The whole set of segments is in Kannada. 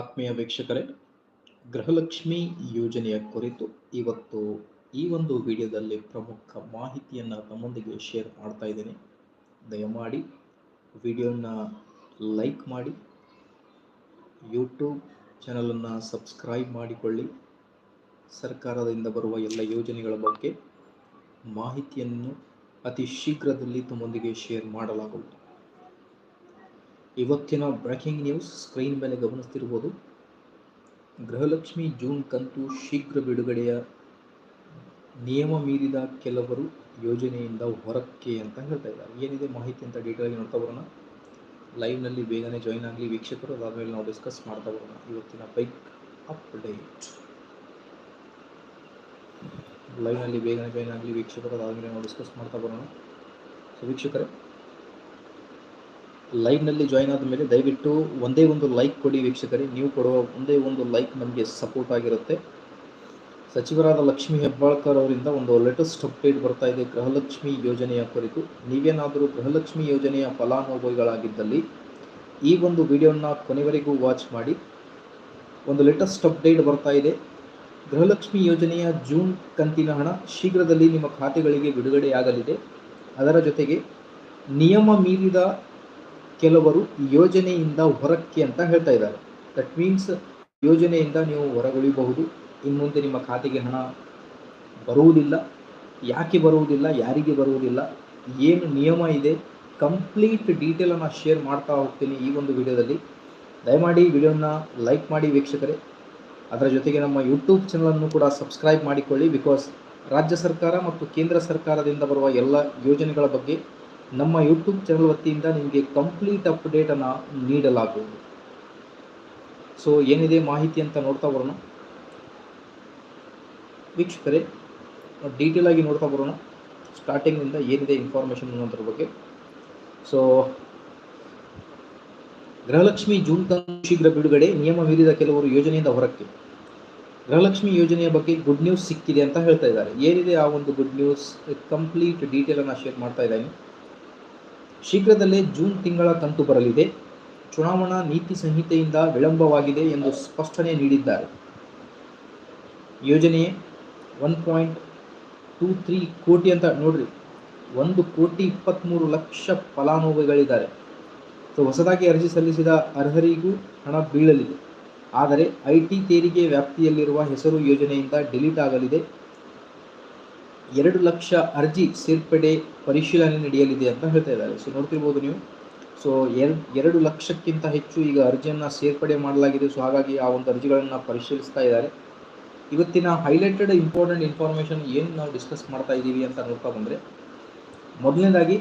ಆತ್ಮೀಯ ವೀಕ್ಷಕರೇ, ಗೃಹಲಕ್ಷ್ಮಿ ಯೋಜನೆಯ ಕುರಿತು ಇವತ್ತು ಈ ಒಂದು ವಿಡಿಯೋದಲ್ಲಿ ಪ್ರಮುಖ ಮಾಹಿತಿಯನ್ನು ತಮ್ಮೊಂದಿಗೆ ಶೇರ್ ಮಾಡ್ತಾ ಇದ್ದೇನೆ. ದಯಮಾಡಿ ವಿಡಿಯೋನ ಲೈಕ್ ಮಾಡಿ ಯೂಟ್ಯೂಬ್ ಚಾನಲನ್ನು ಸಬ್ಸ್ಕ್ರೈಬ್ ಮಾಡಿಕೊಳ್ಳಿ. ಸರ್ಕಾರದಿಂದ ಬರುವ ಎಲ್ಲ ಯೋಜನೆಗಳ ಬಗ್ಗೆ ಮಾಹಿತಿಯನ್ನು ಅತಿ ಶೀಘ್ರದಲ್ಲಿ ತಮ್ಮೊಂದಿಗೆ ಶೇರ್ ಮಾಡಲಾಗುವುದು. ಇವತ್ತಿನ ಬ್ರೇಕಿಂಗ್ ನ್ಯೂಸ್ ಸ್ಕ್ರೀನ್ ಮೇಲೆ ಗಮನಿಸ್ತಿರ್ಬೋದು. ಗೃಹಲಕ್ಷ್ಮಿ ಜೂನ್ ಕಂತು ಶೀಘ್ರ ಬಿಡುಗಡೆಯ ನಿಯಮ ಮೀರಿದ ಕೆಲವರು ಯೋಜನೆಯಿಂದ ಹೊರಕ್ಕೆ ಅಂತ ಹೇಳ್ತಾ ಇದ್ದಾರೆ. ಏನಿದೆ ಮಾಹಿತಿ ಅಂತ ಡೀಟೇಲ್ ಆಗಿ ನೋಡ್ತಾ ಬರೋಣ. ಲೈವ್ನಲ್ಲಿ ಬೇಗನೆ ಜಾಯಿನ್ ಆಗಲಿ ವೀಕ್ಷಕರು, ಅದಾದಮೇಲೆ ನಾವು ಡಿಸ್ಕಸ್ ಮಾಡ್ತಾ ಬರೋಣ. ಇವತ್ತಿನ ಬೈಕ್ ಅಪ್ಡೇಟ್ ಲೈವ್ನಲ್ಲಿ ಬೇಗನೆ ಜಾಯ್ನ್ ಆಗಲಿ ವೀಕ್ಷಕರು, ಅದಾದಮೇಲೆ ನಾವು ಡಿಸ್ಕಸ್ ಮಾಡ್ತಾ ಬರೋಣ. ಸೊ ವೀಕ್ಷಕರೇ ಲೈವ್ನಲ್ಲಿ ಜಾಯಿನ್ ಆದ ಮೇಲೆ ದಯವಿಟ್ಟು ಒಂದೇ ಒಂದು ಲೈಕ್ ಕೊಡಿ ವೀಕ್ಷಕರೇ. ನೀವು ಕೊಡುವ ಒಂದೇ ಒಂದು ಲೈಕ್ ನಮಗೆ ಸಪೋರ್ಟ್ ಆಗಿರುತ್ತೆ. ಸಚಿವರಾದ ಲಕ್ಷ್ಮೀ ಹೆಬ್ಬಾಳ್ಕರ್ ಅವರಿಂದ ಒಂದು ಲೇಟೆಸ್ಟ್ ಅಪ್ಡೇಟ್ ಬರ್ತಾ ಇದೆ ಗೃಹಲಕ್ಷ್ಮಿ ಯೋಜನೆಯ ಕುರಿತು. ನೀವೇನಾದರೂ ಗೃಹಲಕ್ಷ್ಮಿ ಯೋಜನೆಯ ಫಲಾನುಭವಿಗಳಾಗಿದ್ದಲ್ಲಿ ಈ ಒಂದು ವಿಡಿಯೋನ ಕೊನೆವರೆಗೂ ವಾಚ್ ಮಾಡಿ. ಒಂದು ಲೇಟೆಸ್ಟ್ ಅಪ್ಡೇಟ್ ಬರ್ತಾ ಇದೆ. ಗೃಹಲಕ್ಷ್ಮಿ ಯೋಜನೆಯ ಜೂನ್ ಕಂತಿನ ಹಣ ಶೀಘ್ರದಲ್ಲಿ ನಿಮ್ಮ ಖಾತೆಗಳಿಗೆ ಬಿಡುಗಡೆಯಾಗಲಿದೆ. ಅದರ ಜೊತೆಗೆ ನಿಯಮ ಮೀರಿದ ಕೆಲವರು ಯೋಜನೆಯಿಂದ ಹೊರಕ್ಕೆ ಅಂತ ಹೇಳ್ತಾ ಇದ್ದಾರೆ. ದಟ್ ಮೀನ್ಸ್ ಯೋಜನೆಯಿಂದ ನೀವು ಹೊರಗುಳಿಬಹುದು. ಇನ್ನು ಮುಂದೆ ನಿಮ್ಮ ಖಾತೆಗೆ ಹಣ ಬರುವುದಿಲ್ಲ. ಯಾಕೆ ಬರುವುದಿಲ್ಲ? ಯಾರಿಗೆ ಬರುವುದಿಲ್ಲ? ಏನು ನಿಯಮ ಇದೆ? ಕಂಪ್ಲೀಟ್ ಡೀಟೇಲನ್ನು ಶೇರ್ ಮಾಡ್ತಾ ಹೋಗ್ತೀನಿ ಈ ಒಂದು ವಿಡಿಯೋದಲ್ಲಿ. ದಯಮಾಡಿ ವಿಡಿಯೋನ ಲೈಕ್ ಮಾಡಿ ವೀಕ್ಷಕರೇ. ಅದರ ಜೊತೆಗೆ ನಮ್ಮ ಯೂಟ್ಯೂಬ್ ಚಾನಲನ್ನು ಕೂಡ ಸಬ್ಸ್ಕ್ರೈಬ್ ಮಾಡಿಕೊಳ್ಳಿ ಬಿಕಾಸ್ ರಾಜ್ಯ ಸರ್ಕಾರ ಮತ್ತು ಕೇಂದ್ರ ಸರ್ಕಾರದಿಂದ ಬರುವ ಎಲ್ಲ ಯೋಜನೆಗಳ ಬಗ್ಗೆ ನಮ್ಮ ಯೂಟ್ಯೂಬ್ ಚಾನಲ್ ವತಿಯಿಂದ ನಿಮಗೆ ಕಂಪ್ಲೀಟ್ ಅಪ್ಡೇಟನ್ನು ನೀಡಲಾಗುವುದು. ಸೊ ಏನಿದೆ ಮಾಹಿತಿ ಅಂತ ನೋಡ್ತಾ ಬರೋಣ. ವೀಕ್ಷಕರೇ ಡೀಟೇಲ್ ಆಗಿ ನೋಡ್ತಾ ಬರೋಣ. ಸ್ಟಾರ್ಟಿಂಗ್ನಿಂದ ಏನಿದೆ ಇನ್ಫಾರ್ಮೇಷನ್ ಅನ್ನೋದ್ರ ಬಗ್ಗೆ. ಸೊ ಗೃಹಲಕ್ಷ್ಮಿ ಜೂನ್ ಶೀಘ್ರ ಬಿಡುಗಡೆ ನಿಯಮ ಮೀರಿದ ಕೆಲವರು ಯೋಜನೆಯಿಂದ ಹೊರಕ್ಕೆ. ಗೃಹಲಕ್ಷ್ಮಿ ಯೋಜನೆಯ ಬಗ್ಗೆ ಗುಡ್ ನ್ಯೂಸ್ ಸಿಕ್ಕಿದೆ ಅಂತ ಹೇಳ್ತಾ ಇದ್ದಾರೆ. ಏನಿದೆ ಆ ಒಂದು ಗುಡ್ ನ್ಯೂಸ್ ಕಂಪ್ಲೀಟ್ ಡೀಟೇಲನ್ನು ಶೇರ್ ಮಾಡ್ತಾ ಇದ್ದೀನಿ. ಶೀಘ್ರದಲ್ಲೇ ಜೂನ್ ತಿಂಗಳ ಕಂತು ಬರಲಿದೆ. ಚುನಾವಣಾ ನೀತಿ ಸಂಹಿತೆಯಿಂದ ವಿಳಂಬವಾಗಿದೆ ಎಂದು ಸ್ಪಷ್ಟನೆ ನೀಡಿದ್ದಾರೆ. ಯೋಜನೆ ಒನ್ ಪಾಯಿಂಟ್ ಟೂ ತ್ರೀ ಕೋಟಿ ಅಂತ ನೋಡ್ರಿ, ಒಂದು ಕೋಟಿ ಇಪ್ಪತ್ತ್ಮೂರು ಲಕ್ಷ ಫಲಾನುಭವಿಗಳಿದ್ದಾರೆ. ಸೊ, ಹೊಸದಾಗಿ ಅರ್ಜಿ ಸಲ್ಲಿಸಿದ ಅರ್ಹರಿಗೂ ಹಣ ಬೀಳಲಿದೆ. ಆದರೆ ಐ ಟಿ ತೆರಿಗೆ ವ್ಯಾಪ್ತಿಯಲ್ಲಿರುವ ಹೆಸರು ಯೋಜನೆಯಿಂದ ಡಿಲೀಟ್ ಆಗಲಿದೆ. ಎರಡು ಲಕ್ಷ ಅರ್ಜಿ ಸೇರ್ಪಡೆ ಪರಿಶೀಲನೆ ನಡೆಯಲಿದೆ ಅಂತ ಹೇಳ್ತಾ ಇದ್ದಾರೆ. ಸೊ ನೋಡ್ತಿರ್ಬೋದು ನೀವು. ಸೊ ಎರಡು ಎರಡು ಲಕ್ಷಕ್ಕಿಂತ ಹೆಚ್ಚು ಈಗ ಅರ್ಜಿಯನ್ನು ಸೇರ್ಪಡೆ ಮಾಡಲಾಗಿದೆ. ಸೊ ಹಾಗಾಗಿ ಆ ಒಂದು ಅರ್ಜಿಗಳನ್ನು ಪರಿಶೀಲಿಸ್ತಾ ಇದ್ದಾರೆ. ಇವತ್ತಿನ ಹೈಲೈಟೆಡ್ ಇಂಪಾರ್ಟೆಂಟ್ ಇನ್ಫಾರ್ಮೇಷನ್ ಏನು ನಾವು ಡಿಸ್ಕಸ್ ಮಾಡ್ತಾ ಇದ್ದೀವಿ ಅಂತ ನೋಡ್ತಾ ಬಂದರೆ, ಮೊದಲನೇದಾಗಿ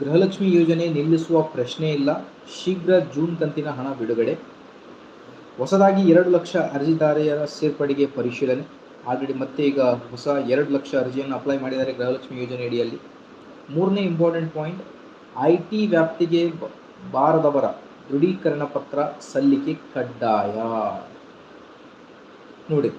ಗೃಹಲಕ್ಷ್ಮಿ ಯೋಜನೆ ನಿಲ್ಲಿಸುವ ಪ್ರಶ್ನೆ ಇಲ್ಲ. ಶೀಘ್ರ ಜೂನ್ ಕಂತಿನ ಹಣ ಬಿಡುಗಡೆ. ಹೊಸದಾಗಿ ಎರಡು ಲಕ್ಷ ಅರ್ಜಿದಾರರ ಸೇರ್ಪಡೆಗೆ ಪರಿಶೀಲನೆ. ಆಲ್ರೆಡಿ ಮತ್ತೆ ಈಗ ಹೊಸ ಎರಡು ಲಕ್ಷ ಅರ್ಜಿಯನ್ನು ಅಪ್ಲೈ ಮಾಡಿದ್ದಾರೆ ಗೃಹಲಕ್ಷ್ಮಿ ಯೋಜನೆ ಅಡಿಯಲ್ಲಿ. ಮೂರನೇ ಇಂಪಾರ್ಟೆಂಟ್ ಪಾಯಿಂಟ್ ಐ ಟಿ ವ್ಯಾಪ್ತಿಗೆ ಬಾರದವರ ದೃಢೀಕರಣ ಪತ್ರ ಸಲ್ಲಿಕೆ ಕಡ್ಡಾಯ. ನೋಡಿ.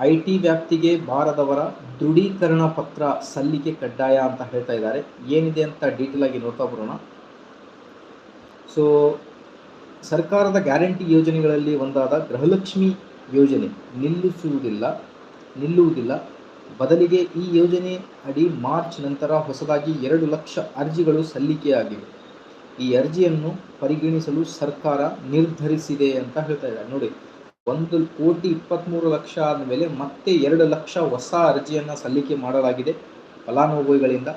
ಐ ಟಿ ವ್ಯಾಪ್ತಿಗೆ ಬಾರದವರ ದೃಢೀಕರಣ ಪತ್ರ ಸಲ್ಲಿಕೆ ಕಡ್ಡಾಯ ಅಂತ ಹೇಳ್ತಾ ಇದ್ದಾರೆ. ಏನಿದೆ ಅಂತ ಡೀಟೇಲ್ ಆಗಿ ನೋಡ್ತಾ ಬರೋಣ. ಸೊ ಸರ್ಕಾರದ ಗ್ಯಾರಂಟಿ ಯೋಜನೆಗಳಲ್ಲಿ ಒಂದಾದ ಗೃಹಲಕ್ಷ್ಮಿ ಯೋಜನೆ ನಿಲ್ಲಿಸುವುದಿಲ್ಲ, ನಿಲ್ಲುವುದಿಲ್ಲ. ಬದಲಿಗೆ ಈ ಯೋಜನೆ ಅಡಿ ಮಾರ್ಚ್ ನಂತರ ಹೊಸದಾಗಿ ಎರಡು ಲಕ್ಷ ಅರ್ಜಿಗಳು ಸಲ್ಲಿಕೆಯಾಗಿವೆ. ಈ ಅರ್ಜಿಯನ್ನು ಪರಿಗಣಿಸಲು ಸರ್ಕಾರ ನಿರ್ಧರಿಸಿದೆ ಅಂತ ಹೇಳ್ತಾ ಇದ್ದಾರೆ. ನೋಡಿ, ಒಂದು ಕೋಟಿ ಇಪ್ಪತ್ತ್ಮೂರು ಲಕ್ಷ ಆದಮೇಲೆ ಮತ್ತೆ ಎರಡು ಲಕ್ಷ ಹೊಸ ಅರ್ಜಿಯನ್ನು ಸಲ್ಲಿಕೆ ಮಾಡಲಾಗಿದೆ ಫಲಾನುಭವಿಗಳಿಂದ.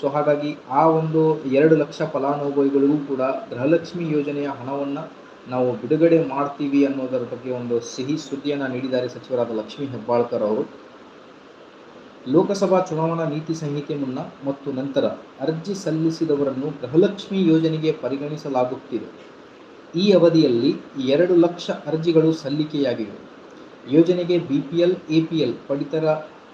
ಸೊ, ಹಾಗಾಗಿ ಆ ಒಂದು ಎರಡು ಲಕ್ಷ ಫಲಾನುಭವಿಗಳಿಗೂ ಕೂಡ ಗೃಹಲಕ್ಷ್ಮಿ ಯೋಜನೆಯ ಹಣವನ್ನು ನಾವು ಬಿಡುಗಡೆ ಮಾಡ್ತೀವಿ ಅನ್ನೋದರ ಬಗ್ಗೆ ಒಂದು ಸಿಹಿ ಸುದ್ದಿಯನ್ನು ನೀಡಿದ್ದಾರೆ ಸಚಿವರಾದ ಲಕ್ಷ್ಮೀ ಹೆಬ್ಬಾಳ್ಕರ್ ಅವರು. ಲೋಕಸಭಾ ಚುನಾವಣಾ ನೀತಿ ಸಂಹಿತೆ ಮುನ್ನ ಮತ್ತು ನಂತರ ಅರ್ಜಿ ಸಲ್ಲಿಸಿದವರನ್ನು ಗೃಹಲಕ್ಷ್ಮಿ ಯೋಜನೆಗೆ ಪರಿಗಣಿಸಲಾಗುತ್ತಿದೆ. ಈ ಅವಧಿಯಲ್ಲಿ ಎರಡು ಲಕ್ಷ ಅರ್ಜಿಗಳು ಸಲ್ಲಿಕೆಯಾಗಿವೆ. ಯೋಜನೆಗೆ BPL P L A P L ಪಡಿತರ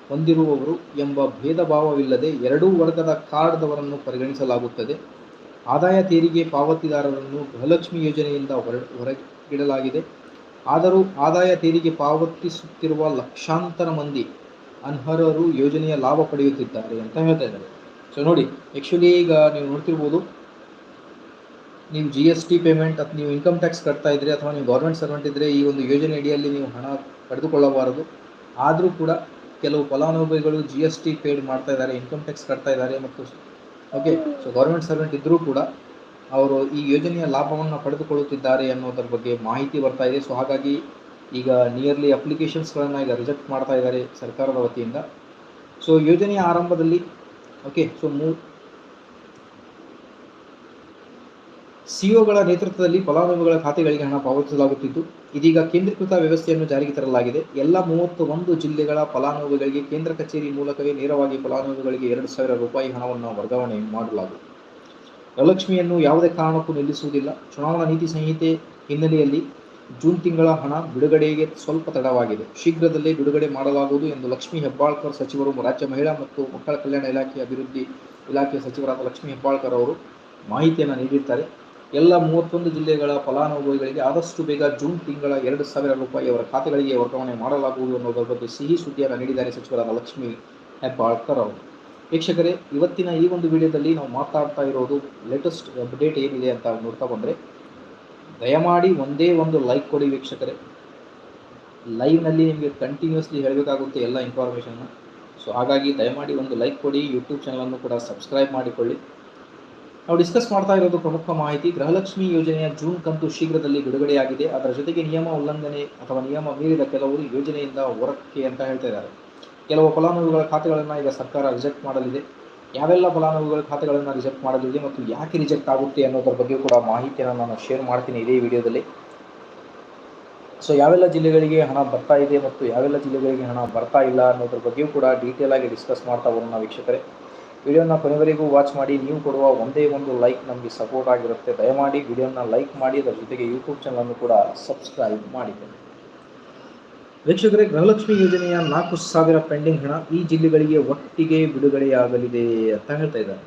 ಹೊಂದಿರುವವರು ಎಂಬ ಭೇದ ಭಾವವಿಲ್ಲದೆ ಎರಡೂ ವರ್ಗದ ಕಾರ್ಡ್ದವರನ್ನು ಪರಿಗಣಿಸಲಾಗುತ್ತದೆ. ಆದಾಯ ತೆರಿಗೆ ಪಾವತಿದಾರರನ್ನು ಗೃಹಲಕ್ಷ್ಮಿ ಯೋಜನೆಯಿಂದ ಹೊರ, ಹೊರಗಿಡಲಾಗಿದೆ. ಆದರೂ ಆದಾಯ ತೆರಿಗೆ ಪಾವತಿಸುತ್ತಿರುವ ಲಕ್ಷಾಂತರ ಮಂದಿ ಅನರ್ಹರು ಯೋಜನೆಯ ಲಾಭ ಪಡೆಯುತ್ತಿದ್ದಾರೆ ಅಂತ ಹೇಳ್ತಾ ಇದ್ದಾರೆ. ಸೊ ನೋಡಿ ಆ್ಯಕ್ಚುಲಿ ಈಗ ನೀವು ನೋಡ್ತಿರ್ಬೋದು, ನೀವು ಜಿ ಎಸ್ ಟಿ ಪೇಮೆಂಟ್ ಅಥವಾ ನೀವು ಇನ್ಕಮ್ ಟ್ಯಾಕ್ಸ್ ಕಟ್ತಾ ಇದ್ದರೆ ಅಥವಾ ನೀವು ಗೌರ್ಮೆಂಟ್ ಸರ್ವೆಂಟ್ ಇದ್ದರೆ ಈ ಒಂದು ಯೋಜನೆ ಅಡಿಯಲ್ಲಿ ನೀವು ಹಣ ಪಡೆದುಕೊಳ್ಳಬಾರದು. ಆದರೂ ಕೂಡ ಕೆಲವು ಫಲಾನುಭವಿಗಳು ಜಿ ಎಸ್ ಟಿ ಪೇಡ್ ಮಾಡ್ತಾ ಇದ್ದಾರೆ ಇನ್ಕಮ್ ಟ್ಯಾಕ್ಸ್ ಕಟ್ತಾ ಇದ್ದಾರೆ ಮತ್ತು ಓಕೆ ಸೊ ಗೌರ್ಮೆಂಟ್ ಸರ್ವೆಂಟ್ ಇದ್ದರೂ ಕೂಡ ಅವರು ಈ ಯೋಜನೆಯ ಲಾಭವನ್ನು ಪಡೆದುಕೊಳ್ಳುತ್ತಿದ್ದಾರೆ ಅನ್ನೋದರ ಬಗ್ಗೆ ಮಾಹಿತಿ ಬರ್ತಾ ಇದೆ. ಸೊ ಹಾಗಾಗಿ ಈಗ ನಿಯರ್ಲಿ ಅಪ್ಲಿಕೇಶನ್ಸ್ಗಳನ್ನು ಈಗ ರಿಜೆಕ್ಟ್ ಮಾಡ್ತಾ ಇದ್ದಾರೆ ಸರ್ಕಾರದ ವತಿಯಿಂದ. ಸೊ ಯೋಜನೆಯ ಆರಂಭದಲ್ಲಿ ಓಕೆ ಸೊ ಮೂ ಸಿಒಗಳ ನೇತೃತ್ವದಲ್ಲಿ ಫಲಾನುಭವಿಗಳ ಖಾತೆಗಳಿಗೆ ಹಣ ಪಾವತಿಸಲಾಗುತ್ತಿದ್ದು, ಇದೀಗ ಕೇಂದ್ರೀಕೃತ ವ್ಯವಸ್ಥೆಯನ್ನು ಜಾರಿಗೆ ತರಲಾಗಿದೆ. ಎಲ್ಲ ಮೂವತ್ತು ಒಂದು ಜಿಲ್ಲೆಗಳ ಫಲಾನುಭವಿಗಳಿಗೆ ಕೇಂದ್ರ ಕಚೇರಿ ಮೂಲಕವೇ ನೇರವಾಗಿ ಫಲಾನುಭವಿಗಳಿಗೆ ಎರಡು ಸಾವಿರ ರೂಪಾಯಿ ಹಣವನ್ನು ವರ್ಗಾವಣೆ ಮಾಡಲಾಗುವುದು. ವರಲಕ್ಷ್ಮಿಯನ್ನು ಯಾವುದೇ ಕಾರಣಕ್ಕೂ ನಿಲ್ಲಿಸುವುದಿಲ್ಲ. ಚುನಾವಣಾ ನೀತಿ ಸಂಹಿತೆ ಹಿನ್ನೆಲೆಯಲ್ಲಿ ಜೂನ್ ತಿಂಗಳ ಹಣ ಬಿಡುಗಡೆಗೆ ಸ್ವಲ್ಪ ತಡವಾಗಿದೆ. ಶೀಘ್ರದಲ್ಲೇ ಬಿಡುಗಡೆ ಮಾಡಲಾಗುವುದು ಎಂದು ಲಕ್ಷ್ಮಿ ಹೆಬ್ಬಾಳ್ಕರ್ ಸಚಿವರು, ರಾಜ್ಯ ಮಹಿಳಾ ಮತ್ತು ಮಕ್ಕಳ ಕಲ್ಯಾಣ ಇಲಾಖೆ ಅಭಿವೃದ್ಧಿ ಇಲಾಖೆಯ ಸಚಿವರಾದ ಲಕ್ಷ್ಮೀ ಹೆಬ್ಬಾಳ್ಕರ್ ಅವರು ಮಾಹಿತಿಯನ್ನು ನೀಡಿದ್ದಾರೆ. ಎಲ್ಲ ಮೂವತ್ತೊಂದು ಜಿಲ್ಲೆಗಳ ಫಲಾನುಭವಿಗಳಿಗೆ ಆದಷ್ಟು ಬೇಗ ಜೂನ್ ತಿಂಗಳ ಎರಡು ಸಾವಿರ ರೂಪಾಯಿ ಅವರ ಖಾತೆಗಳಿಗೆ ವರ್ಗಾವಣೆ ಮಾಡಲಾಗುವುದು ಅನ್ನೋದರ ಬಗ್ಗೆ ಸಿಹಿ ಸುದ್ದಿಯನ್ನು ನೀಡಿದ್ದಾರೆ ಸಚಿವರಾದ ಲಕ್ಷ್ಮಿ ಹೆಬ್ಬಾಳ್ಕರ್ ಅವರು. ವೀಕ್ಷಕರೇ, ಇವತ್ತಿನ ಈ ಒಂದು ವಿಡಿಯೋದಲ್ಲಿ ನಾವು ಮಾತಾಡ್ತಾ ಇರೋದು ಲೇಟೆಸ್ಟ್ ಅಪ್ಡೇಟ್ ಏನಿದೆ ಅಂತ ನೋಡ್ತಾ ಬಂದರೆ, ದಯಮಾಡಿ ಒಂದೇ ಒಂದು ಲೈಕ್ ಕೊಡಿ ವೀಕ್ಷಕರೇ. ಲೈವ್ನಲ್ಲಿ ನಿಮಗೆ ಕಂಟಿನ್ಯೂಸ್ಲಿ ಹೇಳಬೇಕಾಗುತ್ತೆ ಎಲ್ಲ ಇನ್ಫಾರ್ಮೇಷನ್ನ ಸೊ ಹಾಗಾಗಿ ದಯಮಾಡಿ ಒಂದು ಲೈಕ್ ಕೊಡಿ ಯೂಟ್ಯೂಬ್ ಚಾನಲನ್ನು ಕೂಡ ಸಬ್ಸ್ಕ್ರೈಬ್ ಮಾಡಿಕೊಳ್ಳಿ. ನಾವು ಡಿಸ್ಕಸ್ ಮಾಡ್ತಾ ಇರೋದು ಪ್ರಮುಖ ಮಾಹಿತಿ, ಗೃಹಲಕ್ಷ್ಮಿ ಯೋಜನೆಯ ಜೂನ್ ಕಂತು ಶೀಘ್ರದಲ್ಲಿ ಬಿಡುಗಡೆಯಾಗಿದೆ. ಅದರ ಜೊತೆಗೆ ನಿಯಮ ಉಲ್ಲಂಘನೆ ಅಥವಾ ನಿಯಮ ಮೀರಿದ ಕೆಲವರು ಯೋಜನೆಯಿಂದ ಹೊರಕ್ಕೆ ಅಂತ ಹೇಳ್ತಾ ಇದ್ದಾರೆ. ಕೆಲವು ಫಲಾನುಭವಿಗಳ ಖಾತೆಗಳನ್ನು ಈಗ ಸರ್ಕಾರ ರಿಜೆಕ್ಟ್ ಮಾಡಲಿದೆ. ಯಾವೆಲ್ಲ ಫಲಾನುಭವಿಗಳ ಖಾತೆಗಳನ್ನು ರಿಜೆಕ್ಟ್ ಮಾಡಲಿದೆ ಮತ್ತು ಯಾಕೆ ರಿಜೆಕ್ಟ್ ಆಗುತ್ತೆ ಅನ್ನೋದ್ರ ಬಗ್ಗೆ ಕೂಡ ಮಾಹಿತಿಯನ್ನು ನಾನು ಶೇರ್ ಮಾಡ್ತೀನಿ ಇದೇ ವಿಡಿಯೋದಲ್ಲಿ. ಸೊ ಯಾವೆಲ್ಲ ಜಿಲ್ಲೆಗಳಿಗೆ ಹಣ ಬರ್ತಾ ಇದೆ ಮತ್ತು ಯಾವೆಲ್ಲ ಜಿಲ್ಲೆಗಳಿಗೆ ಹಣ ಬರ್ತಾ ಇಲ್ಲ ಅನ್ನೋದ್ರ ಬಗ್ಗೆಯೂ ಕೂಡ ಡೀಟೇಲ್ ಆಗಿ ಡಿಸ್ಕಸ್ ಮಾಡ್ತಾ ಹೋಗೋಣ ವೀಕ್ಷಕರೇ. ವಿಡಿಯೋನ ಕೊನೆವರೆಗೂ ವಾಚ್ ಮಾಡಿ, ನೀವು ಕೊಡುವ ಒಂದೇ ಒಂದು ಲೈಕ್ ನಮಗೆ ಸಪೋರ್ಟ್ ಆಗಿರುತ್ತೆ. ದಯಮಾಡಿ ವಿಡಿಯೋನ ಲೈಕ್ ಮಾಡಿ, ಅದರ ಜೊತೆಗೆ ಯೂಟ್ಯೂಬ್ ಚಾನಲನ್ನು ಕೂಡ ಸಬ್ಸ್ಕ್ರೈಬ್ ಮಾಡಿಕೊಳ್ಳಿ ವೀಕ್ಷಕರೇ, ಗೃಹಲಕ್ಷ್ಮಿ ಯೋಜನೆಯ ನಾಲ್ಕು ಸಾವಿರ ಪೆಂಡಿಂಗ್ ಹಣ ಈ ಜಿಲ್ಲೆಗಳಿಗೆ ಒಟ್ಟಿಗೆ ಬಿಡುಗಡೆಯಾಗಲಿದೆ ಅಂತ ಹೇಳ್ತಾ ಇದ್ದಾರೆ.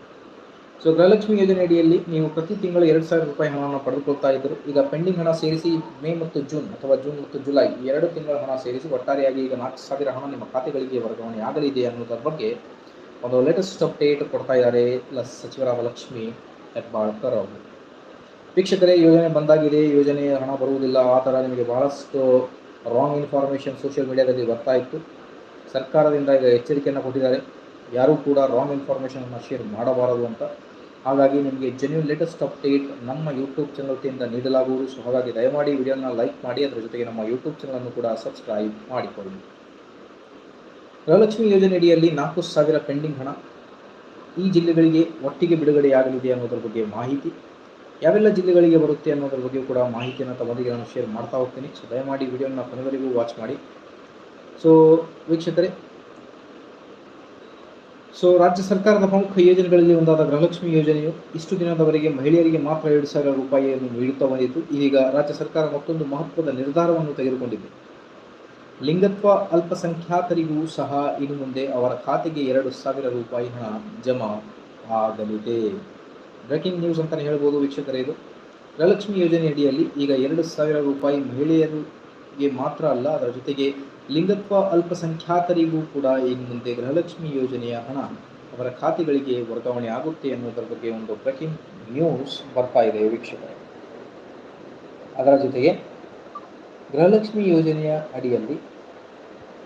ಸೊ ಗೃಹಲಕ್ಷ್ಮಿ ಯೋಜನೆ ಅಡಿಯಲ್ಲಿ ನೀವು ಪ್ರತಿ ತಿಂಗಳು ಎರಡು ಸಾವಿರ ರೂಪಾಯಿ ಹಣವನ್ನು ಪಡೆದುಕೊಳ್ತಾ ಇದ್ದರು ಈಗ ಪೆಂಡಿಂಗ್ ಹಣ ಸೇರಿಸಿ ಮೇ ಮತ್ತು ಜೂನ್ ಅಥವಾ ಜೂನ್ ಮತ್ತು ಜುಲೈ ಎರಡು ತಿಂಗಳ ಹಣ ಸೇರಿಸಿ ಒಟ್ಟಾರೆಯಾಗಿ ಈಗ ನಾಲ್ಕು ಸಾವಿರ ಹಣ ನಿಮ್ಮ ಖಾತೆಗಳಿಗೆ ವರ್ಗಾವಣೆ ಆಗಲಿದೆ ಅನ್ನೋದರ ಬಗ್ಗೆ ಒಂದು ಲೇಟೆಸ್ಟ್ ಅಪ್ಡೇಟ್ ಕೊಡ್ತಾ ಇದ್ದಾರೆ ಇಲ್ಲ ಸಚಿವ ರಾಮಲಕ್ಷ್ಮಿ ಹೆಬ್ಬಾಳ್ಕರ್ ಅವರು. ವೀಕ್ಷಕರೇ, ಯೋಜನೆ ಬಂದಾಗಿದೆ. ಯೋಜನೆ ಹಣ ಬರುವುದಿಲ್ಲ. ಆ ಥರ ನಿಮಗೆ ಬಹಳಷ್ಟು ರಾಂಗ್ ಇನ್ಫಾರ್ಮೇಷನ್ ಸೋಷಿಯಲ್ ಮೀಡಿಯಾದಲ್ಲಿ ಬರ್ತಾ ಇತ್ತು. ಸರ್ಕಾರದಿಂದ ಈಗ ಎಚ್ಚರಿಕೆಯನ್ನು ಕೊಟ್ಟಿದ್ದಾರೆ. ಯಾರೂ ಕೂಡ ರಾಂಗ್ ಇನ್ಫಾರ್ಮೇಷನನ್ನು ಶೇರ್ ಮಾಡಬಾರದು ಅಂತ. ಹಾಗಾಗಿ ನಿಮಗೆ ಜೆನ್ಯೂನ್ ಲೇಟೆಸ್ಟ್ ಅಪ್ಡೇಟ್ ನಮ್ಮ ಯೂಟ್ಯೂಬ್ ಚಾನಲ್ ತಿಂದ ನೀಡಲಾಗುವುದು. ಸೊ ಹಾಗಾಗಿ ದಯಮಾಡಿ ವಿಡಿಯೋನ ಲೈಕ್ ಮಾಡಿ. ಅದರ ಜೊತೆಗೆ ನಮ್ಮ ಯೂಟ್ಯೂಬ್ ಚಾನಲನ್ನು ಕೂಡ ಸಬ್ಸ್ಕ್ರೈಬ್ ಮಾಡಿಕೊಳ್ಳಿ. ಗೃಹಲಕ್ಷ್ಮಿ ಯೋಜನೆಯಡಿಯಲ್ಲಿ ನಾಲ್ಕು ಸಾವಿರ ಪೆಂಡಿಂಗ್ ಹಣ. ಈ ಜಿಲ್ಲೆಗಳಿಗೆ ಒಟ್ಟಿಗೆ ಬಿಡುಗಡೆಯಾಗಲಿದೆ ಅನ್ನೋದ್ರ ಬಗ್ಗೆ ಮಾಹಿತಿ. ಯಾವೆಲ್ಲ ಜಿಲ್ಲೆಗಳಿಗೆ ಬರುತ್ತೆ ಅನ್ನೋದ್ರ ಬಗ್ಗೆ ಕೂಡ ಮಾಹಿತಿಯನ್ನು ತಮ್ಮೊಂದಿಗೆ ನಾನು ಶೇರ್ ಮಾಡ್ತಾ ಹೋಗ್ತೀನಿ. ಸೊ ದಯಮಾಡಿ ವಿಡಿಯೋನ ಕೊನೆವರೆಗೂ ವಾಚ್ ಮಾಡಿ. ಸೊ ವೀಕ್ಷಕರೇ ಸೊ ರಾಜ್ಯ ಸರ್ಕಾರದ ಪ್ರಮುಖ ಯೋಜನೆಗಳಲ್ಲಿ ಒಂದಾದ ಗೃಹಲಕ್ಷ್ಮಿ ಯೋಜನೆಯು ಇಷ್ಟು ದಿನದವರೆಗೆ ಮಹಿಳೆಯರಿಗೆ ಮಾತ್ರ ಎರಡು ಸಾವಿರ ರೂಪಾಯಿಯನ್ನು ನೀಡುತ್ತಾ ಬಂದಿತ್ತು. ಇದೀಗ ರಾಜ್ಯ ಸರ್ಕಾರ ಮತ್ತೊಂದು ಮಹತ್ವದ ನಿರ್ಧಾರವನ್ನು ತೆಗೆದುಕೊಂಡಿದೆ. ಲಿಂಗತ್ವ ಅಲ್ಪಸಂಖ್ಯಾತರಿಗೂ ಸಹ ಇನ್ನು ಮುಂದೆ ಅವರ ಖಾತೆಗೆ ಎರಡು ಸಾವಿರ ರೂಪಾಯಿ ಹಣ ಜಮಾ ಆಗಲಿದೆ. ಬ್ರೇಕಿಂಗ್ ನ್ಯೂಸ್ ಅಂತಲೇ ಹೇಳ್ಬೋದು ವೀಕ್ಷಕರೇ ಇದು. ಗೃಹಲಕ್ಷ್ಮಿ ಯೋಜನೆಯಡಿಯಲ್ಲಿ ಈಗ ಎರಡು ಸಾವಿರ ರೂಪಾಯಿ ಮಹಿಳೆಯರಿಗೆ ಮಾತ್ರ ಅಲ್ಲ, ಅದರ ಜೊತೆಗೆ ಲಿಂಗತ್ವ ಅಲ್ಪಸಂಖ್ಯಾತರಿಗೂ ಕೂಡ ಇನ್ನು ಮುಂದೆ ಗೃಹಲಕ್ಷ್ಮಿ ಯೋಜನೆಯ ಹಣ ಅವರ ಖಾತೆಗಳಿಗೆ ವರ್ಗಾವಣೆ ಆಗುತ್ತೆ ಅನ್ನೋದರ ಬಗ್ಗೆ ಒಂದು ಬ್ರೇಕಿಂಗ್ ನ್ಯೂಸ್ ಬರ್ತಾ ಇದೆ ವೀಕ್ಷಕರೇ. ಅದರ ಜೊತೆಗೆ ಗೃಹಲಕ್ಷ್ಮಿ ಯೋಜನೆಯ ಅಡಿಯಲ್ಲಿ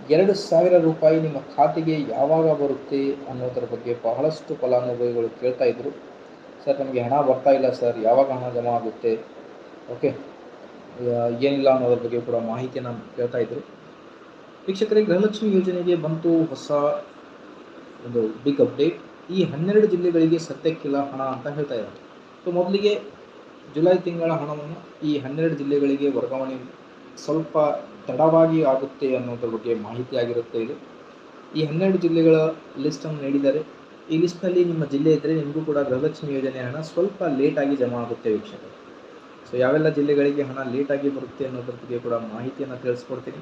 ಎರಡು ಸಾವಿರ ರೂಪಾಯಿ ನಿಮ್ಮ ಖಾತೆಗೆ ಯಾವಾಗ ಬರುತ್ತೆ ಅನ್ನೋದರ ಬಗ್ಗೆ ಬಹಳಷ್ಟು ಫಲಾನುಭವಿಗಳು ಕೇಳ್ತಾ ಇದ್ರು. ಸರ್, ನಮಗೆ ಹಣ ಬರ್ತಾ ಇಲ್ಲ ಸರ್. ಯಾವಾಗ ಹಣ ಜಮಾ ಆಗುತ್ತೆ? ಓಕೆ. ಏನಿಲ್ಲ ಅನ್ನೋದ್ರ ಬಗ್ಗೆ ಕೂಡ ಮಾಹಿತಿಯನ್ನು ಕೇಳ್ತಾ ಇದ್ರು. ವೀಕ್ಷಕರೇ, ಗೃಹಲಕ್ಷ್ಮಿ ಯೋಜನೆಗೆ ಬಂತು ಹೊಸ ಒಂದು ಬಿಗ್ ಅಪ್ಡೇಟ್ ಈ ಹನ್ನೆರಡು ಜಿಲ್ಲೆಗಳಿಗೆ ಸದ್ಯಕ್ಕಿಲ್ಲ ಹಣ ಅಂತ ಹೇಳ್ತಾ ಇದ್ದಾರೆ. ಸೊ, ಮೊದಲಿಗೆ ಜುಲೈ ತಿಂಗಳ ಹಣವನ್ನು ಈ ಹನ್ನೆರಡು ಜಿಲ್ಲೆಗಳಿಗೆ ವರ್ಗಾವಣೆ ಸ್ವಲ್ಪ ತಡವಾಗಿ ಆಗುತ್ತೆ ಅನ್ನೋದ್ರ ಬಗ್ಗೆ ಮಾಹಿತಿ ಆಗಿರುತ್ತೆ ಇದು. ಈ ಹನ್ನೆರಡು ಜಿಲ್ಲೆಗಳ ಲಿಸ್ಟನ್ನು ನೀಡಿದ್ದಾರೆ. ಈ ಲಿಸ್ಟ್ನಲ್ಲಿ ನಿಮ್ಮ ಜಿಲ್ಲೆ ಇದ್ದರೆ ನಿಮಗೂ ಕೂಡ ಗೃಹಲಕ್ಷ್ಮಿ ಯೋಜನೆ ಹಣ ಸ್ವಲ್ಪ ಲೇಟಾಗಿ ಜಮಾ ಆಗುತ್ತೆ ವೀಕ್ಷಕರು. ಸೊ ಯಾವೆಲ್ಲ ಜಿಲ್ಲೆಗಳಿಗೆ ಹಣ ಲೇಟಾಗಿ ಬರುತ್ತೆ ಅನ್ನೋದ್ರ ಬಗ್ಗೆ ಕೂಡ ಮಾಹಿತಿಯನ್ನು ತಿಳಿಸ್ಕೊಡ್ತೀನಿ.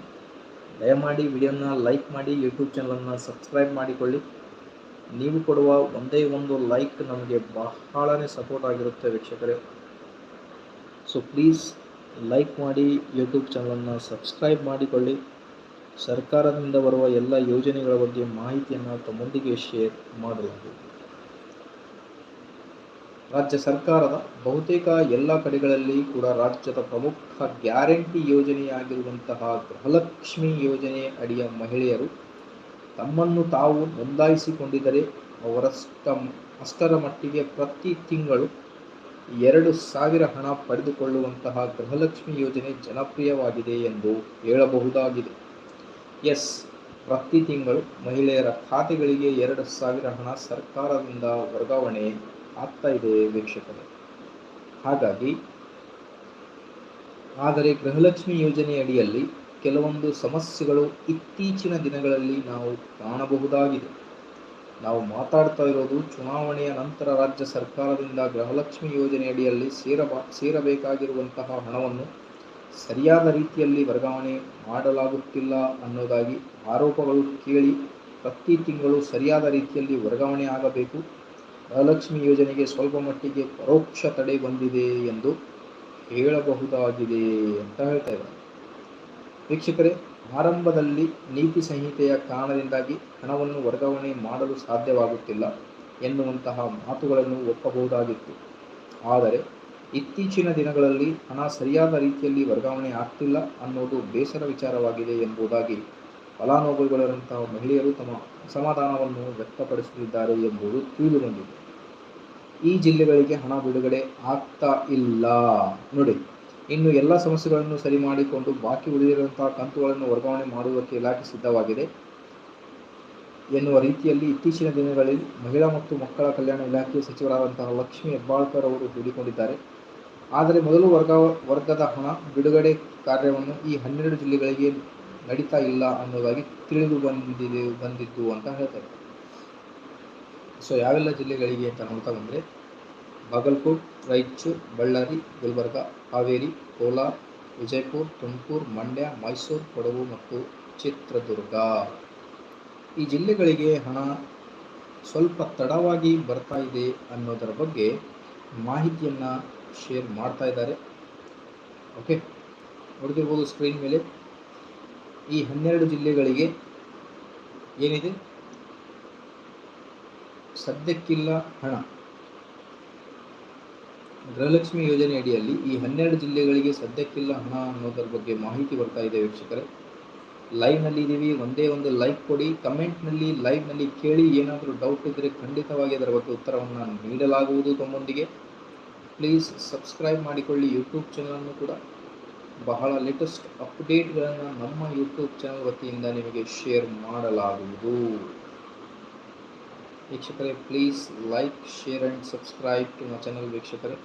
ದಯಮಾಡಿ ವಿಡಿಯೋನ ಲೈಕ್ ಮಾಡಿ ಯೂಟ್ಯೂಬ್ ಚಾನಲನ್ನು ಸಬ್ಸ್ಕ್ರೈಬ್ ಮಾಡಿಕೊಳ್ಳಿ. ನೀವು ಕೊಡುವ ಒಂದೇ ಒಂದು ಲೈಕ್ ನಮಗೆ ಬಹಳನೇ ಸಪೋರ್ಟ್ ಆಗಿರುತ್ತೆ ವೀಕ್ಷಕರೇ. ಸೊ ಪ್ಲೀಸ್ ಲೈಕ್ ಮಾಡಿ ಯೂಟ್ಯೂಬ್ ಚಾನಲನ್ನು ಸಬ್ಸ್ಕ್ರೈಬ್ ಮಾಡಿಕೊಳ್ಳಿ. ಸರ್ಕಾರದಿಂದ ಬರುವ ಎಲ್ಲ ಯೋಜನೆಗಳ ಬಗ್ಗೆ ಮಾಹಿತಿಯನ್ನು ತಮ್ಮೊಂದಿಗೆ ಶೇರ್ ಮಾಡಲಾಗುವುದು ರಾಜ್ಯ ಸರ್ಕಾರದ ಬಹುತೇಕ ಎಲ್ಲ ಕಡೆಗಳಲ್ಲಿ ಕೂಡ ರಾಜ್ಯದ ಪ್ರಮುಖ ಗ್ಯಾರಂಟಿ ಯೋಜನೆಯಾಗಿರುವಂತಹ ಗೃಹಲಕ್ಷ್ಮಿ ಯೋಜನೆ ಅಡಿಯ ಮಹಿಳೆಯರು ತಮ್ಮನ್ನು ತಾವು ನೋಂದಾಯಿಸಿಕೊಂಡಿದ್ದರೆ ಅವರಷ್ಟ ಅಷ್ಟರ ಮಟ್ಟಿಗೆ ಪ್ರತಿ ತಿಂಗಳು ಎರಡು ಸಾವಿರ ಹಣ ಪಡೆದುಕೊಳ್ಳುವಂತಹ ಗೃಹಲಕ್ಷ್ಮಿ ಯೋಜನೆ ಜನಪ್ರಿಯವಾಗಿದೆ ಎಂದು ಹೇಳಬಹುದಾಗಿದೆ. ಎಸ್. ಪ್ರತಿ ತಿಂಗಳು ಮಹಿಳೆಯರ ಖಾತೆಗಳಿಗೆ ಎರಡು ಸಾವಿರ ಹಣ ಸರ್ಕಾರದಿಂದ ವರ್ಗಾವಣೆ ಆಗ್ತಾ ಇದೆ ವೀಕ್ಷಕರೇ. ಹಾಗಾಗಿ, ಆದರೆ ಗೃಹಲಕ್ಷ್ಮಿ ಯೋಜನೆಯಡಿಯಲ್ಲಿ ಕೆಲವೊಂದು ಸಮಸ್ಯೆಗಳು ಇತ್ತೀಚಿನ ದಿನಗಳಲ್ಲಿ ನಾವು ಕಾಣಬಹುದಾಗಿದೆ. ನಾವು ಮಾತಾಡ್ತಾ ಇರೋದು ಚುನಾವಣೆಯ ನಂತರ ರಾಜ್ಯ ಸರ್ಕಾರದಿಂದ ಗೃಹಲಕ್ಷ್ಮಿ ಯೋಜನೆ ಅಡಿಯಲ್ಲಿ ಸೇರಬ, ಸೇರಬೇಕಾಗಿರುವಂತಹ ಹಣವನ್ನು ಸರಿಯಾದ ರೀತಿಯಲ್ಲಿ ವರ್ಗಾವಣೆ ಮಾಡಲಾಗುತ್ತಿಲ್ಲ ಅನ್ನೋದಾಗಿ ಆರೋಪಗಳು ಕೇಳಿ ಪ್ರತಿ ತಿಂಗಳು ಸರಿಯಾದ ರೀತಿಯಲ್ಲಿ ವರ್ಗಾವಣೆ ಆಗಬೇಕು. ಗೃಹಲಕ್ಷ್ಮಿ ಯೋಜನೆಗೆ ಸ್ವಲ್ಪ ಮಟ್ಟಿಗೆ ಪರೋಕ್ಷ ತಡೆ ಬಂದಿದೆ ಎಂದು ಹೇಳಬಹುದಾಗಿದೆ ಅಂತ ಹೇಳ್ತಾ ಇದ್ದಾರೆ. ವೀಕ್ಷಕರೇ ಆರಂಭದಲ್ಲಿ ನೀತಿ ಸಂಹಿತೆಯ ಕಾರಣದಿಂದಾಗಿ ಹಣವನ್ನು ವರ್ಗಾವಣೆ ಮಾಡಲು ಸಾಧ್ಯವಾಗುತ್ತಿಲ್ಲ ಎನ್ನುವಂತಹ ಮಾತುಗಳನ್ನು ಒಪ್ಪಬಹುದಾಗಿತ್ತು. ಆದರೆ ಇತ್ತೀಚಿನ ದಿನಗಳಲ್ಲಿ ಹಣ ಸರಿಯಾದ ರೀತಿಯಲ್ಲಿ ವರ್ಗಾವಣೆ ಆಗ್ತಿಲ್ಲ ಅನ್ನೋದು ಬೇಸರ ವಿಚಾರವಾಗಿದೆ ಎಂಬುದಾಗಿ ಫಲಾನುಭವಿಗಳಂತಹ ಮಹಿಳೆಯರು ತಮ್ಮ ಅಸಮಾಧಾನವನ್ನು ವ್ಯಕ್ತಪಡಿಸುತ್ತಿದ್ದಾರೆ ಎಂಬುದು ತಿಳಿದುಬಂದಿದೆ. ಈ ಜಿಲ್ಲೆಗಳಿಗೆ ಹಣ ಬಿಡುಗಡೆ ಆಗ್ತಾ ಇಲ್ಲ. ನೋಡಿ. ಇನ್ನು ಎಲ್ಲ ಸಮಸ್ಯೆಗಳನ್ನು ಸರಿ ಮಾಡಿಕೊಂಡು ಬಾಕಿ ಉಳಿದಿರುವಂತಹ ಕಂತುಗಳನ್ನು ವರ್ಗಾವಣೆ ಮಾಡುವುದಕ್ಕೆ ಇಲಾಖೆ ಸಿದ್ಧವಾಗಿದೆ. ಎನ್ನುವ ರೀತಿಯಲ್ಲಿ ಇತ್ತೀಚಿನ ದಿನಗಳಲ್ಲಿ ಮಹಿಳಾ ಮತ್ತು ಮಕ್ಕಳ ಕಲ್ಯಾಣ ಇಲಾಖೆಯ ಸಚಿವರಾದಂತಹ ಲಕ್ಷ್ಮಿ ಹೆಬ್ಬಾಳ್ಕರ್ ಅವರು ಹೇಳಿಕೊಂಡಿದ್ದಾರೆ ಆದರೆ ಮೊದಲು ವರ್ಗ ವರ್ಗದ ಹಣ, ಬಿಡುಗಡೆ ಕಾರ್ಯವನ್ನು ಈ ಹನ್ನೆರಡು ಜಿಲ್ಲೆಗಳಿಗೆ ನಡೀತಾ ಇಲ್ಲ ಅನ್ನೋದಾಗಿ ತಿಳಿದು ಬಂದಿದೆ ಬಂದಿದ್ದು ಅಂತ ಹೇಳ್ತಾರೆ. ಸೊ, ಯಾವೆಲ್ಲ ಜಿಲ್ಲೆಗಳಿಗೆ ಅಂತ ನೋಡ್ತಾ ಬಂದರೆ, ಬಾಗಲಕೋಟ್, ರಾಯಚೂರು, ಬಳ್ಳಾರಿ, ಗುಲ್ಬರ್ಗ ಹಾವೇರಿ, ಕೋಲಾರ, ವಿಜಯಪುರ, ತುಮಕೂರು, ಮಂಡ್ಯ, ಮೈಸೂರು, ಕೊಡಗು ಮತ್ತು ಚಿತ್ರದುರ್ಗ. ಈ ಜಿಲ್ಲೆಗಳಿಗೆ ಹಣ ಸ್ವಲ್ಪ ತಡವಾಗಿ ಬರ್ತಾ ಇದೆ ಅನ್ನೋದರ ಬಗ್ಗೆ ಮಾಹಿತಿಯನ್ನು ಶೇರ್ ಮಾಡ್ತಾ ಇದ್ದಾರೆ. ಓಕೆ ನೋಡ್ತಿರ್ಬೋದು ಸ್ಕ್ರೀನ್ ಮೇಲೆ. ಈ ಹನ್ನೆರಡು ಜಿಲ್ಲೆಗಳಿಗೆ ಏನಿದೆ? ಸದ್ಯಕ್ಕಿಲ್ಲ ಹಣ. ಗೃಹಲಕ್ಷ್ಮಿ ಯೋಜನೆ ಅಡಿಯಲ್ಲಿ ಈ ಹನ್ನೆರಡು ಜಿಲ್ಲೆಗಳಿಗೆ ಸದ್ಯಕ್ಕಿಲ್ಲ ಹಣ ಅನ್ನೋದ್ರ ಬಗ್ಗೆ ಮಾಹಿತಿ ಬರ್ತಾ ಇದೆ ವೀಕ್ಷಕರೇ. ಲೈವ್ನಲ್ಲಿ ಇದ್ದೀವಿ ಒಂದೇ ಒಂದು ಲೈಕ್ ಕೊಡಿ, ಕಮೆಂಟ್ನಲ್ಲಿ, ಲೈವ್ನಲ್ಲಿ ಕೇಳಿ, ಏನಾದರೂ ಡೌಟ್ ಇದ್ದರೆ ಖಂಡಿತವಾಗಿ ಅದರ ಬಗ್ಗೆ ಉತ್ತರವನ್ನು ನೀಡಲಾಗುವುದು ತಮ್ಮೊಂದಿಗೆ. ಪ್ಲೀಸ್ ಸಬ್ಸ್ಕ್ರೈಬ್ ಮಾಡಿಕೊಳ್ಳಿ ಯೂಟ್ಯೂಬ್ ಚಾನಲನ್ನು ಕೂಡ. ಬಹಳ ಲೇಟೆಸ್ಟ್ ಅಪ್ಡೇಟ್ಗಳನ್ನು ನಮ್ಮ ಯೂಟ್ಯೂಬ್ ಚಾನಲ್ ವತಿಯಿಂದ ನಿಮಗೆ ಶೇರ್ ಮಾಡಲಾಗುವುದು. ವೀಕ್ಷಕರೇ please like share and subscribe to my channel ವೀಕ್ಷಕರೇ.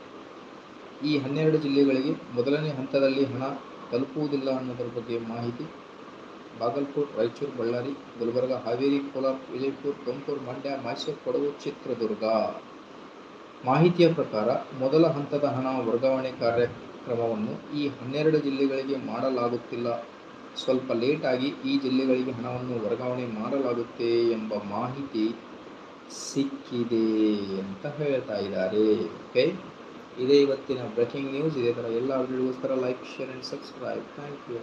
ಈ ಹನ್ನೆರಡು ಜಿಲ್ಲೆಗಳಿಗೆ ಮೊದಲನೇ ಹಂತದಲ್ಲಿ ಹಣ ತಲುಪುವುದಿಲ್ಲ ಅನ್ನೋದರ ಬಗ್ಗೆ ಮಾಹಿತಿ. ಬಾಗಲಕೋಟ್, ರಾಯಚೂರು, ಬಳ್ಳಾರಿ, ಗುಲ್ಬರ್ಗ, ಹಾವೇರಿ, ಕೋಲಾರ, ವಿಜಯಪುರ, ತುಮಕೂರು, ಮಂಡ್ಯ, ಮೈಸೂರು, ಕೊಡಗು, ಚಿತ್ರದುರ್ಗ. ಮಾಹಿತಿಯ ಪ್ರಕಾರ ಮೊದಲ ಹಂತದ ಹಣ ವರ್ಗಾವಣೆ ಕಾರ್ಯಕ್ರಮವನ್ನು ಈ ಹನ್ನೆರಡು ಜಿಲ್ಲೆಗಳಿಗೆ ಮಾಡಲಾಗುತ್ತಿಲ್ಲ. ಸ್ವಲ್ಪ ಲೇಟಾಗಿ ಈ ಜಿಲ್ಲೆಗಳಿಗೆ ಹಣವನ್ನು ವರ್ಗಾವಣೆ ಮಾಡಲಾಗುತ್ತೆ ಎಂಬ ಮಾಹಿತಿ ಸಿಕ್ಕಿದೆ ಅಂತ ಹೇಳ್ತಾ ಇದ್ದಾರೆ. ಓಕೆ ಇದೇ ಇವತ್ತಿನ ಬ್ರೇಕಿಂಗ್ ನ್ಯೂಸ್ ಇದೇ ಥರ ಎಲ್ಲ ವಿಡಿಯೋಗೋಸ್ಕರ like share and subscribe thank you